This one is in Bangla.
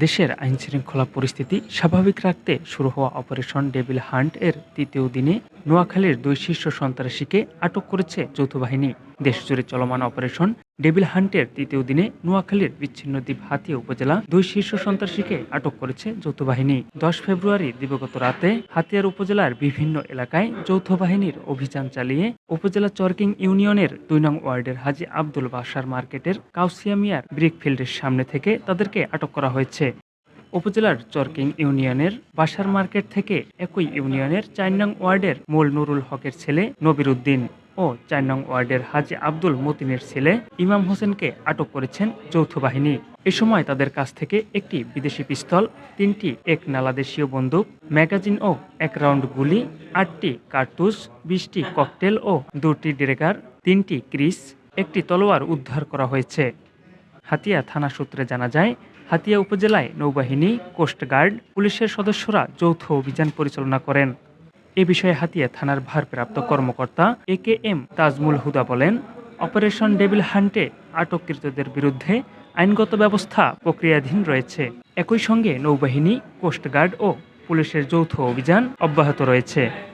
দেশের আইনশৃঙ্খলা পরিস্থিতি স্বাভাবিক রাখতে শুরু হওয়া অপারেশন ডেভিল হান্ট এর তৃতীয় দিনে নোয়াখালীর দুই শীর্ষ সন্ত্রাসীকে আটক করেছে যৌথ বাহিনী দেশজুড়ে চলমান অপারেশন ডেভিল হান্টের তৃতীয় দিনে নোয়াখালীর বিচ্ছিন্ন দ্বীপ হাতিয়া উপজেলা দুই শীর্ষ সন্ত্রাসীকে আটক করেছে যৌথ বাহিনী। দশ ফেব্রুয়ারি দিবগত রাতে হাতিয়ার উপজেলার বিভিন্ন এলাকায় যৌথ বাহিনীর অভিযান চালিয়ে উপজেলা চরকিং ইউনিয়নের দুই নং ওয়ার্ডের হাজি আব্দুল বাসার মার্কেটের কাউসিয়ামিয়ার ব্রিকফিল্ডের সামনে থেকে তাদেরকে আটক করা হয়েছে। উপজেলার চরকিং ইউনিয়নের বাসার মার্কেট থেকে একই ইউনিয়নের চার নং ওয়ার্ডের মোল নুরুল হকের ছেলে নবির উদ্দিন। ও চার নং ওয়ার্ডের হাজি আব্দুল মতিনের ছেলে ইমাম হোসেনকে আটক করেছেন যৌথ বাহিনী। এ সময় তাদের কাছ থেকে একটি বিদেশি পিস্তল, তিনটি এক নালাদেশীয় বন্দুক, ম্যাগাজিন ও এক রাউন্ড গুলি, আটটি কার্তুস বিশটি ককটেল ও দুটি ড্রেগার, তিনটি ক্রিস, একটি তলোয়ার উদ্ধার করা হয়েছে। হাতিয়া থানা সূত্রে জানা যায়, হাতিয়া উপজেলায় নৌবাহিনী, কোস্টগার্ড, পুলিশের সদস্যরা যৌথ অভিযান পরিচালনা করেন। এ বিষয়ে হাতিয়া থানার ভারপ্রাপ্ত কর্মকর্তা এ কে এম তাজমুল হুদা বলেন, অপারেশন ডেভিল হান্টে আটককৃতদের বিরুদ্ধে আইনগত ব্যবস্থা প্রক্রিয়াধীন রয়েছে। একই সঙ্গে নৌবাহিনী, কোস্টগার্ড ও পুলিশের যৌথ অভিযান অব্যাহত রয়েছে।